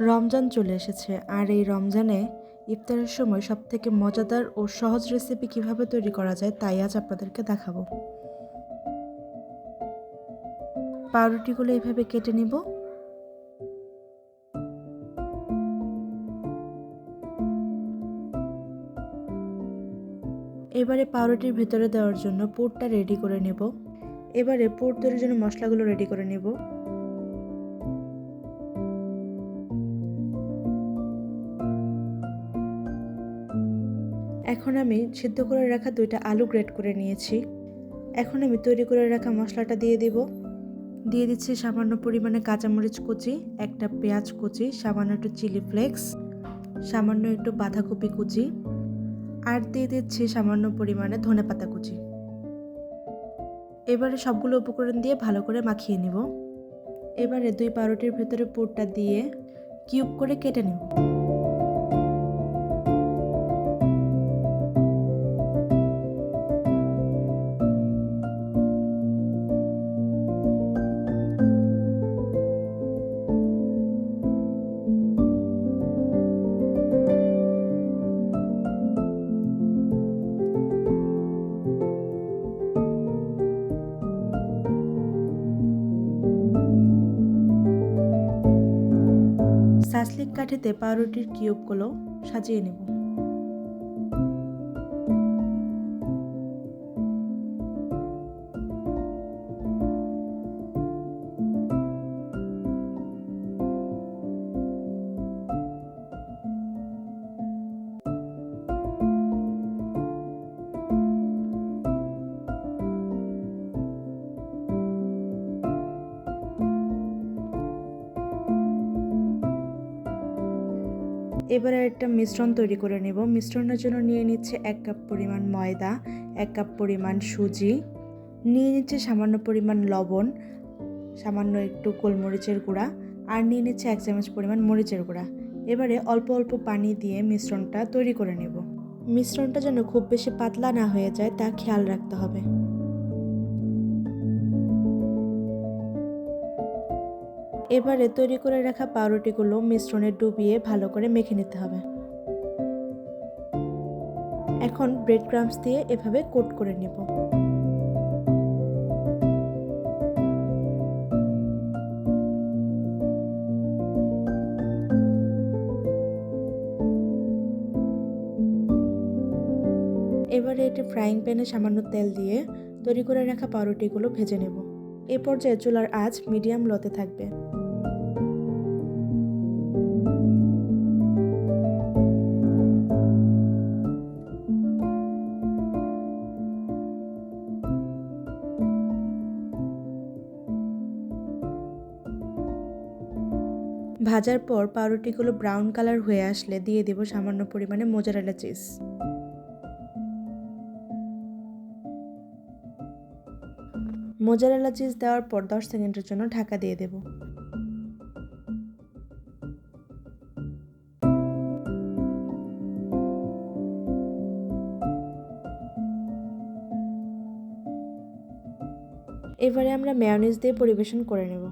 রমজান চলে এসেছে। আর এই রমজানে ইফতারের সময় সবথেকে মজাদার ও সহজ রেসিপি কীভাবে তৈরি করা যায় তাই আজ আপনাদেরকে দেখাবো। পাউরুটিগুলো এইভাবে কেটে নিব। এবারে পাউরুটির ভেতরে দেওয়ার জন্য পুরটা রেডি করে নেব। এবারে পুর তৈরির জন্য মশলাগুলো রেডি করে নেব। এখন আমি সিদ্ধ করে রাখা দুইটা আলু গ্রেট করে নিয়েছি। এখন আমি তৈরি করে রাখা মশলাটা দিয়ে দিব। দিয়ে দিচ্ছি সামান্য পরিমাণে কাঁচামরিচ কুচি, একটা পেঁয়াজ কুচি, সামান্য একটু চিলি ফ্লেক্স, সামান্য একটু বাঁধাকপি কুচি, আর দিয়ে দিচ্ছি সামান্য পরিমাণে ধনে পাতা কুচি। এবারে সবগুলো উপকরণ দিয়ে ভালো করে মাখিয়ে নেব। এবারে দুই পাউরুটির ভেতরে পুরটা দিয়ে কিউব করে কেটে নেব। সাসলিক কাঠিতে পাউরুটির কিউবগুলো সাজিয়ে নেব। এবারে একটা মিশ্রণ তৈরি করে নেব। মিশ্রণের জন্য নিয়ে নিচ্ছে এক কাপ পরিমাণ ময়দা, এক কাপ পরিমাণ সুজি, নিয়ে নিচ্ছে সামান্য পরিমাণ লবণ, সামান্য একটু গোলমরিচের গুঁড়া আর নিয়ে নিচ্ছে এক চামচ পরিমাণ মরিচের গুঁড়া। এবারে অল্প অল্প পানি দিয়ে মিশ্রণটা তৈরি করে নেব। মিশ্রণটা যেন খুব বেশি পাতলা না হয়ে যায় তা খেয়াল রাখতে হবে। এবারে তৈরি করে রাখা পাউরুটিগুলো মিশ্রণে ডুবিয়ে ভালো করে মেখে নিতে হবে। এখন ব্রেড ক্রামস দিয়ে এভাবে কোট করে নেব। এবারে এটি ফ্রাইং প্যানে সামান্য তেল দিয়ে তৈরি করে রাখা পাউরুটিগুলো ভেজে নেব। এ পর্যায়ে চুলার আঁচ মিডিয়াম লতে থাকবে। ভাজার পর পাউরুটিগুলো ব্রাউন কালার হয়ে আসলে দিয়ে দেব সামান্য পরিমাণে মোজারেলা চিজ। মোজারেলা চিজ দেওয়ার পর দশ সেকেন্ডের জন্য ঢাকা দিয়ে দেব। এবারে আমরা মেয়নিজ দিয়ে পরিবেশন করে নেব।